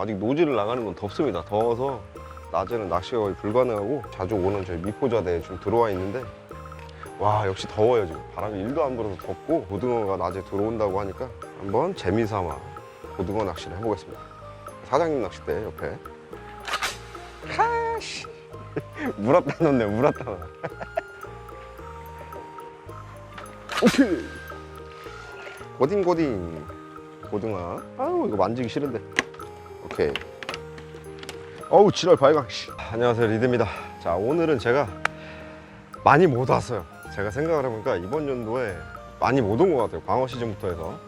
아직 노지를 나가는 건 덥습니다. 더워서 낮에는 낚시가 거의 불가능하고 자주 오는 저희 미포자대에 좀 들어와 있는데 와 역시 더워요 지금. 바람이 1도 안 불어서 덥고 고등어가 낮에 들어온다고 하니까 한번 재미삼아 고등어 낚시를 해보겠습니다. 사장님 낚싯대 옆에. 카씨. 물었다 넣네 물었다 넣어 오케이. 고딩 고딩 고등어. 아유 이거 만지기 싫은데 오케이. 어우 지랄 발광 씨. 안녕하세요 리드입니다. 자 오늘은 제가 많이 못 왔어요. 제가 생각을 해보니까 이번 연도에 많이 못 온 것 같아요 광어 시즌부터 해서.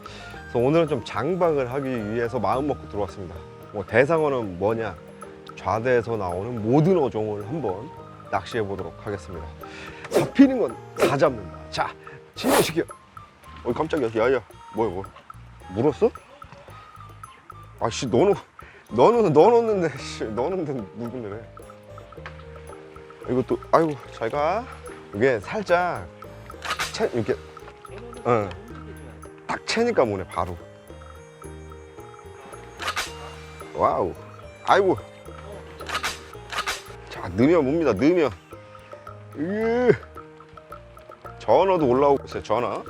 그래서 오늘은 좀 장박을 하기 위해서 마음 먹고 들어왔습니다. 뭐 대상어는 뭐냐 좌대에서 나오는 모든 어종을 한번 낚시해 보도록 하겠습니다. 잡히는 건 다 잡는다. 자 진행시켜 어이 깜짝이야. 야야 뭐야 뭐 물었어? 아씨 너는 너는 넣어놓는데 씨 넣어놓는데 누군데 이것도 아이고 잘가. 이게 살짝 채 이렇게 어딱 채니까 뭐네 바로. 와우. 아이고. 자 넣으면 뭡니다 넣으면 으. 전어도 올라오고 있어요 전어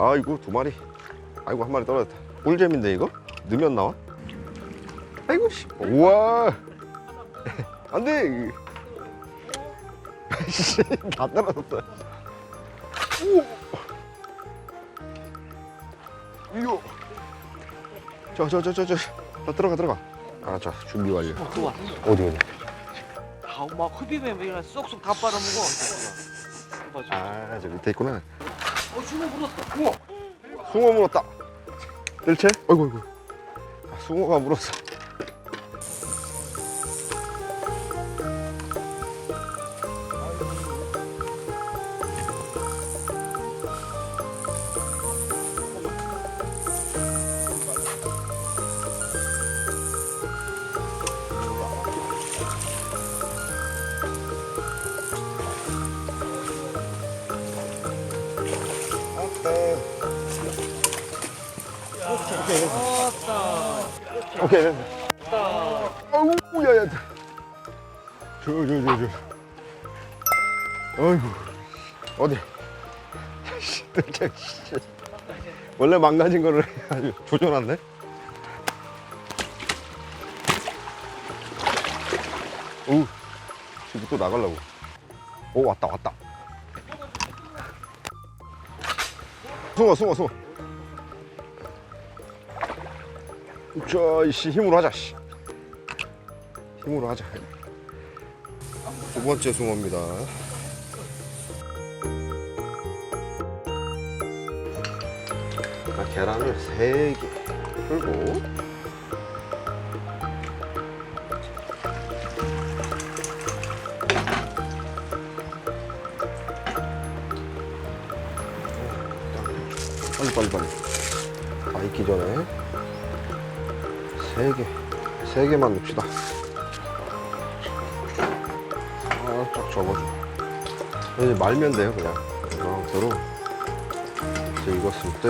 아이고 두 마리. 아이고 한 마리 떨어졌다. 꿀잼인데 이거? 넣으면 나와? 아이고 씨. 우와! 안돼! 씨다 떨어졌어 오! 이거. 저저 저 저저 들어가 들어가. 알았죠 준비 완료. 어, 좋아. 어디 어디 아우 막 흡입에 쏙쏙 다 빨아먹어. 봐봐. 아저 밑에 있구나 어, 숭어 물었다. 우와. 숭어 물었다 뜰채? 어이구 어이구 아, 숭어가 물었어 저저저저. 저, 저. 어이구 어디? 씨, 뜰채 씨. 원래 망가진 거를 아주 조져놨네? 오 지금 또 나가려고. 오 왔다 왔다. 숭어 숭어 숭어. 저 이씨 힘으로 하자 씨. 힘으로 하자 두 번째 숭어입니다. 자, 계란을 세개 풀고. 빨리 빨리 빨리. 다 익기 전에 세 개, 세 개만 넣읍시다. 이제 말면 돼요, 그냥. 이 상태로 이제 익었을 때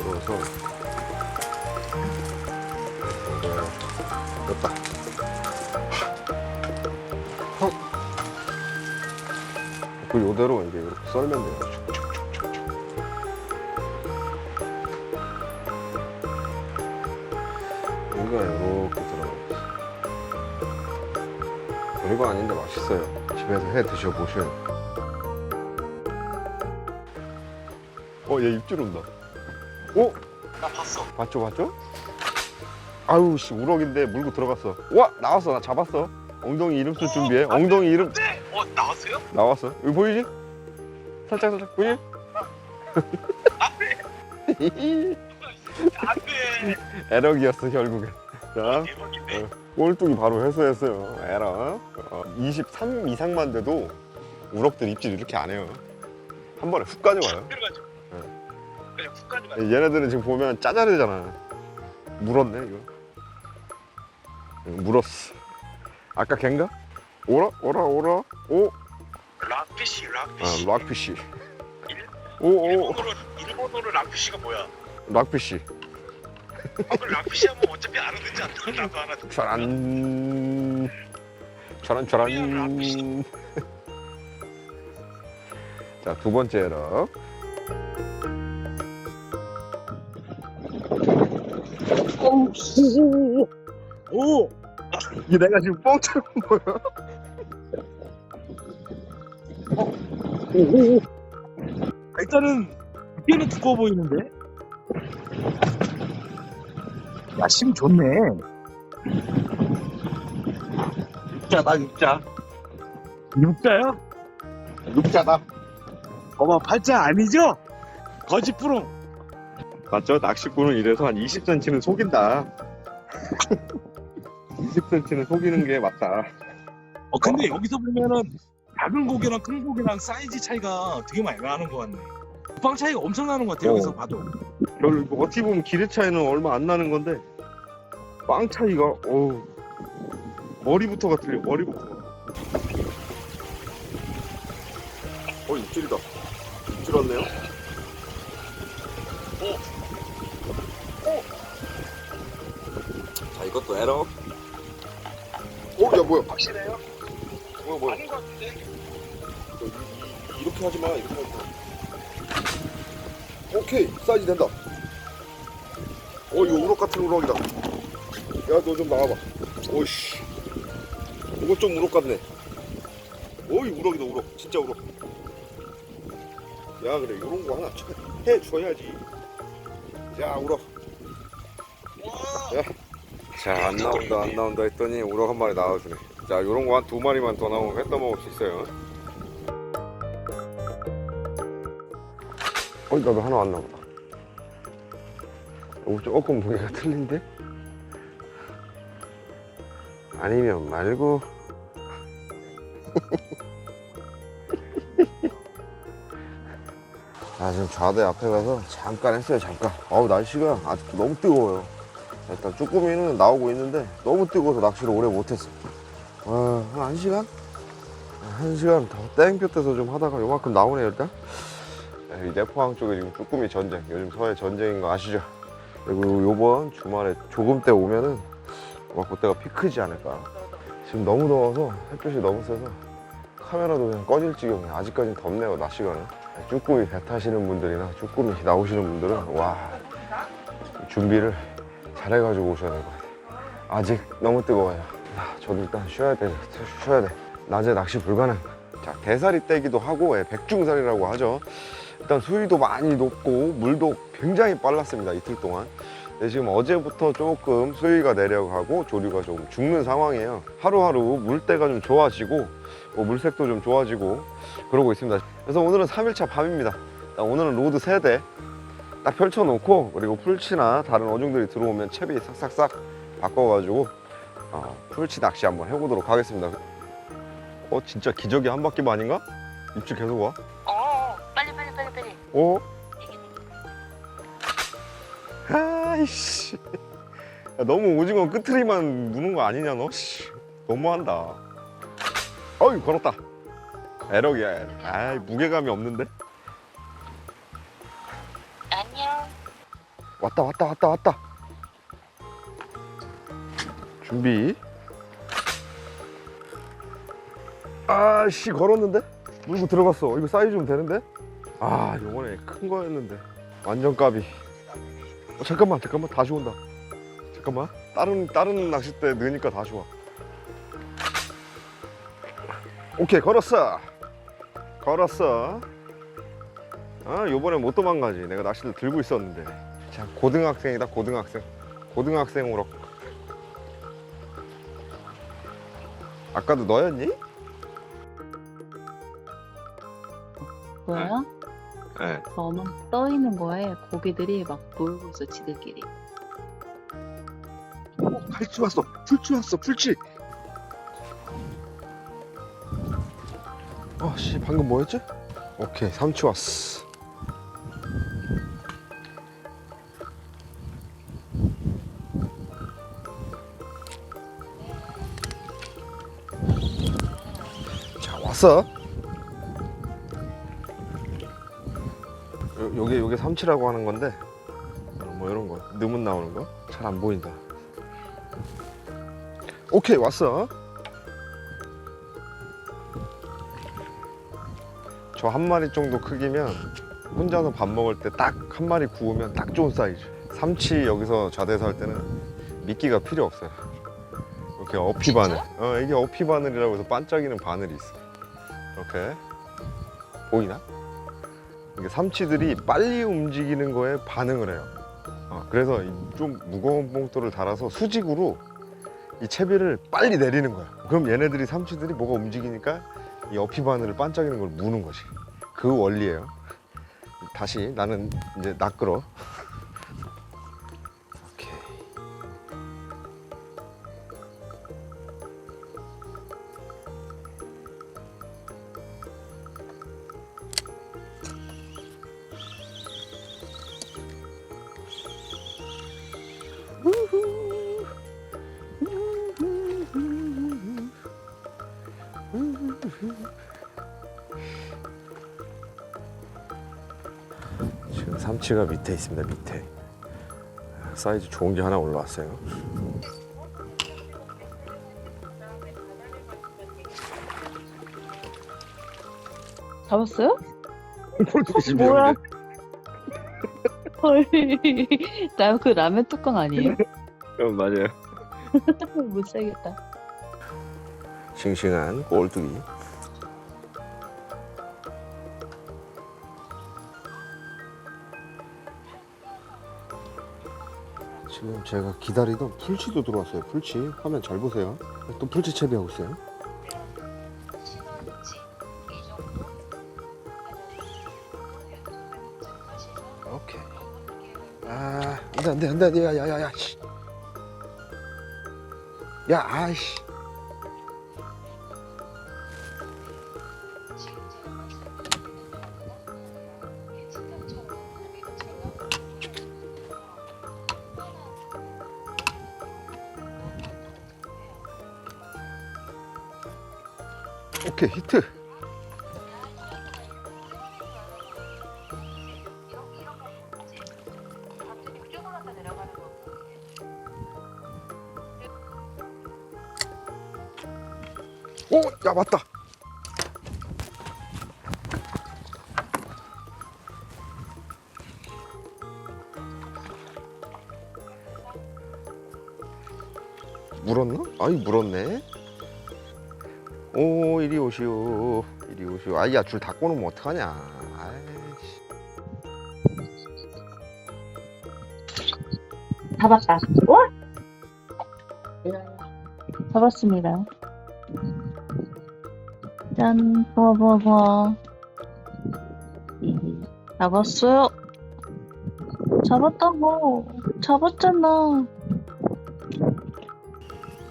열어서 됐다. 헉. 그 요대로 이제 이렇게 썰면 돼요. 여기가 이렇게 들어가있어 별거 아닌데 맛있어요 집에서 해 드셔보셔요 어얘 입질 온다 어? 나 봤어. 봤죠 봤죠? 아유 씨 우럭인데 물고 들어갔어 와 나왔어 나 잡았어 엉덩이 이름 쓸 준비해 엉덩이 이름 네. 어 나왔어요? 나왔어 여기 보이지? 살짝 살짝 보이지? 안돼. 에럭이었어 결국엔 자 대박인데. 어, 꼴뚜기 바로 회수했어요. 에라. 어, 23 이상만 돼도 우럭들 입질 이렇게 안 해요. 한 번에 훅 가져가요. 들어가죠. 응. 그냥 훅 가져가. 얘네들은 지금 보면 짜자르잖아. 물었네 이거. 응, 물었어. 아까 걘가? 오라 오라 오라 오. 락피시 아 락피시. 락피시. 오오 일본어로 일본어로 락피시가 뭐야? 락피쉬 아, 그 락피시 하면 어차피 알아듣지 않나? 나도 알아듣. 짜란 짜란 짜란 자두 번째 락 오, 이게 내가 지금 뻥쳐는 거야? 일단은 두께는 두꺼워 보이는데. 야, 심 좋네. 육자다, 육자. 육자요? 육자다 어머, 팔자 아니죠? 거짓부릉. 맞죠? 낚시꾼은 이래서 한 20cm는 속인다 20cm는 속이는 게 맞다 어, 근데 여기서 보면은 작은 고기랑 큰 고기랑 사이즈 차이가 되게 많이 나는 것 같네. 빵 차이가 엄청 나는 것 같아, 어. 여기서 봐도. 별로 이거 어떻게 보면 길의 차이는 얼마 안 나는 건데 빵 차이가 어우. 머리부터가 틀려 머리부터가 어 입질이다. 입질 왔네요. 자 이것도 에러. 어야 뭐야. 확실해요? 뭐야 뭐야. 아닌 것 같은데? 이- 이렇게 하지 마 이렇게 하지 마 오케이 사이즈 된다. 어 이거 우럭 같은 우럭이다. 야 너 좀 나와봐. 오이씨. 이거 좀 우럭 같네. 오이 우럭이다 우럭. 진짜 우럭. 야 그래 요런 거 하나 쳐- 해줘야지. 야 우럭. 자 안 나온다 안 나온다 했더니 우럭 한 마리 나와주네. 자 요런 거 한 두 마리만 더 나오면 회 떠먹을 수 있어요 어, 나도 하나 왔나 보다. 오, 조금 무게가 틀린데? 아니면 말고. 아, 지금 좌대 앞에 가서 잠깐 했어요, 잠깐. 어우, 날씨가 아직도 너무 뜨거워요. 자, 일단 쭈꾸미는 나오고 있는데 너무 뜨거워서 낚시를 오래 못했어. 어, 한 1시간? 한 시간 더 땡볕에서 좀 하다가 요만큼 나오네요, 일단. 이 내포항 쪽에 지금 쭈꾸미 전쟁, 요즘 서해 전쟁인 거 아시죠? 그리고 요번 주말에 조금 때 오면은 아마 그때가 피크지 않을까. 지금 너무 더워서 햇빛이 너무 세서 카메라도 그냥 꺼질 지경이에요. 아직까지는 덥네요, 낮 시간은. 쭈꾸미 배 타시는 분들이나 쭈꾸미 나오시는 분들은 와 준비를 잘 해가지고 오셔야 될 것 같아요. 아직 너무 뜨거워요. 야, 저도 일단 쉬어야 돼, 쉬어야 돼. 낮에 낚시 불가능. 자, 대사리 떼기도 하고 예, 백중살이라고 하죠. 일단 수위도 많이 높고 물도 굉장히 빨랐습니다 이틀 동안. 근데 지금 어제부터 조금 수위가 내려가고 조류가 좀 죽는 상황이에요. 하루하루 물때가 좀 좋아지고 뭐 물색도 좀 좋아지고 그러고 있습니다. 그래서 오늘은 3일차 밤입니다. 오늘은 로드 3대 딱 펼쳐놓고 그리고 풀치나 다른 어종들이 들어오면 채비 싹싹싹 바꿔가지고 어, 풀치 낚시 한번 해보도록 하겠습니다. 어 진짜 기적이 한 바퀴 반인가? 입질 계속 와? 이게 아이씨. 야, 너무 오징어 끄트리만 무는 거 아니냐 너? 씨. 너무한다. 어이 걸었다. 에럭이야. 에럭. 아이 무게감이 없는데? 안녕. 왔다 왔다 왔다 왔다. 준비. 아씨 걸었는데? 물고 들어갔어. 이거 사이즈 좀 되는데? 아 요번에 큰 거였는데 완전 까비. 어, 잠깐만 잠깐만 다시 온다. 잠깐만 다른 다른 낚싯대 넣으니까 다시 와. 오케이 걸었어. 걸었어. 아 요번에 못 도망가지. 내가 낚싯대 들고 있었는데. 자 고등학생이다 고등학생. 고등학생으로. 아까도 너였니? 뭐야? 네. 저만 떠 있는 거에 고기들이 막 놀고 있어 지들끼리. 풀치 왔어. 풀치 왔어. 풀치. 어, 씨, 방금 뭐였지? 오케이, 삼치 왔어. 자, 왔어. 요게 삼치라고 하는 건데 어, 뭐 이런 거 느문 나오는 거 잘 안 보인다. 오케이 왔어. 저 한 마리 정도 크기면 혼자서 밥 먹을 때 딱 한 마리 구우면 딱 좋은 사이즈. 삼치 여기서 자대서 할 때는 미끼가 필요 없어요. 이렇게 어피 바늘. 어 이게 어피 바늘이라고 해서 반짝이는 바늘이 있어. 이렇게 보이나? 삼치들이 빨리 움직이는 거에 반응을 해요. 어, 그래서 이좀 무거운 봉돌을 달아서 수직으로 이 채비를 빨리 내리는 거야. 그럼 얘네들이 삼치들이 뭐가 움직이니까 이 어피 바늘을 반짝이는 걸 무는 거지. 그 원리예요. 다시 나는 이제 낚으러. 삼치가 밑에 있습니다. 밑에 사이즈 좋은 게 하나 올라왔어요. 잡았어요? 폴드기심 뭐야? 헐. 나그 라면 뚜껑 아니에요? 어, 맞아요. 못 살겠다. 싱싱한 꼴뚜기. 제가 기다리던 풀치도 들어왔어요. 풀치 화면 잘 보세요. 또 풀치 채비하고 있어요. 오케이. 아, 안돼 안돼 안돼 야야야야. 야 아이씨. 오케이 히트. 오, 야 맞다. 물었나? 아이 물었네. 오 이리 오시오. 이리 오시오. 아이야 줄 닫고 놓으면 어떡하냐. 아이씨. 잡았다. 와? 잡았습니다. 짠, 봐봐봐. 잡았어요. 잡았다고. 잡았잖아.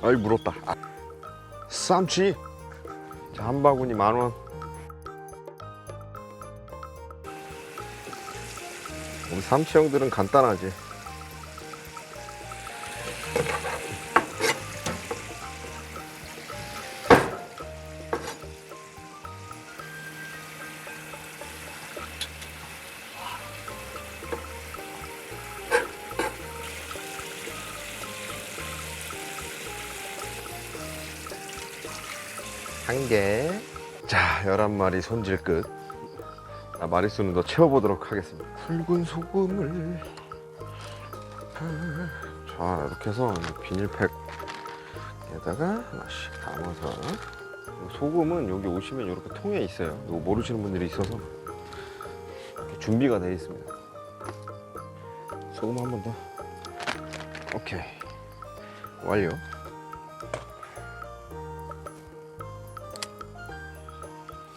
아이 물었다. 아. 쌈치. 자, 한 바구니 만 원. 우리 삼치 형들은 간단하지. 한 개. 자, 11마리 손질 끝. 자, 마리수는 더 채워보도록 하겠습니다. 붉은 소금을. 자, 이렇게 해서 비닐팩에다가 하나씩 담아서. 소금은 여기 오시면 이렇게 통에 있어요. 이거 모르시는 분들이 있어서 이렇게 준비가 되어 있습니다. 소금 한 번 더. 오케이. 완료.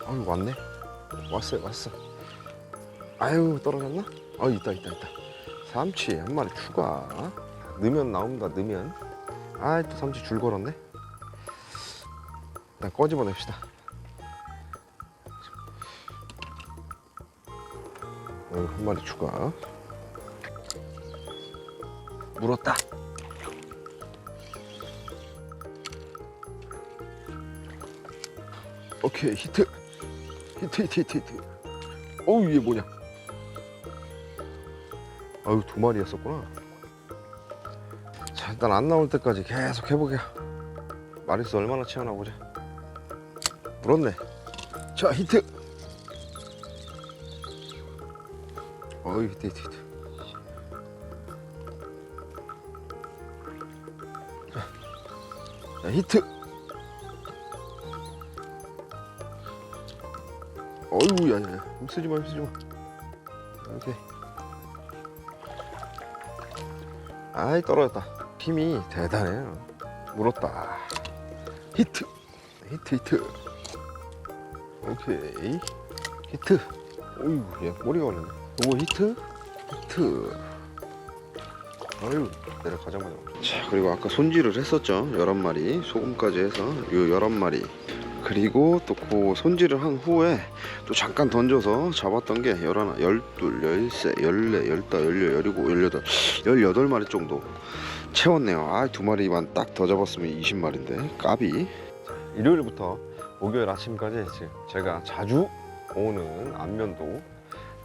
아유 왔네. 왔어요 왔어. 아유 떨어졌나? 아 있다 있다 있다. 삼치 한 마리 추가. 넣으면 나옵니다 넣으면. 아이 또 삼치 줄 걸었네. 일단 꺼집어 냅시다. 여기 한 마리 추가. 물었다. 오케이 히트 히트 히트 히트 어우 이게 뭐냐. 아유 두 마리였었구나. 자 일단 안 나올 때까지 계속 해보게. 마리수 얼마나 채워나 보자 물었네. 자 히트. 어이 히트 히트 히트. 자, 자 히트 어이구 야야야. 힘쓰지마 힘쓰지마. 오케이. 아이 떨어졌다. 힘이 대단해요 물었다. 히트. 히트 히트. 오케이. 히트. 어이구 얘 꼬리가 올렸네. 요거 히트 히트. 아유 내려가자마자 자 그리고 아까 손질을 했었죠. 11마리. 소금까지 해서 요 11마리 그리고 또 그 손질을 한 후에 또 잠깐 던져서 잡았던 게 11, 12, 13, 14, 15, 16, 17, 18 18마리 정도 채웠네요. 아 두 마리만 딱 더 잡았으면 20마리인데 까비 일요일부터 목요일 아침까지 지금 제가 자주 오는 안면도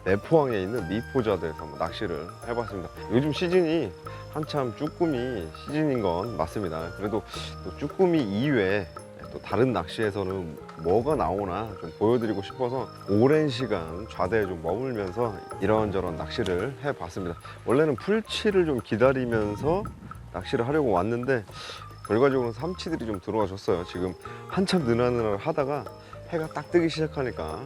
내포항에 있는 미포자드에서 한번 낚시를 해봤습니다. 요즘 시즌이 한참 쭈꾸미 시즌인 건 맞습니다. 그래도 또 쭈꾸미 이외에 또 다른 낚시에서는 뭐가 나오나 좀 보여드리고 싶어서 오랜 시간 좌대에 좀 머물면서 이런저런 낚시를 해봤습니다. 원래는 풀치를 좀 기다리면서 낚시를 하려고 왔는데 결과적으로는 삼치들이 좀 들어와 줬어요. 지금 한참 느나느나 하다가 해가 딱 뜨기 시작하니까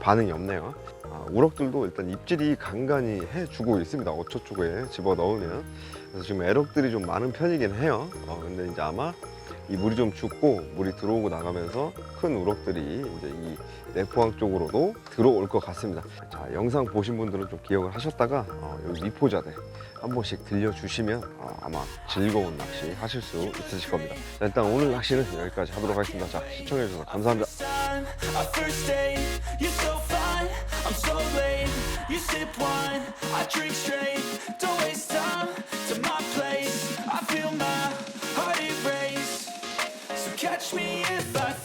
반응이 없네요. 아, 우럭들도 일단 입질이 간간히 해주고 있습니다. 어초 쪽에 집어 넣으면 그래서 지금 애럭들이 좀 많은 편이긴 해요. 어, 근데 이제 아마 이 물이 좀 죽고 물이 들어오고 나가면서 큰 우럭들이 이제 이 내포항 쪽으로도 들어올 것 같습니다. 자 영상 보신 분들은 좀 기억을 하셨다가 어, 여기 미포자대 한 번씩 들려주시면 어, 아마 즐거운 낚시 하실 수 있으실 겁니다. 자, 일단 오늘 낚시는 여기까지 하도록 하겠습니다. 자 시청해주셔서 감사합니다. me if I fall.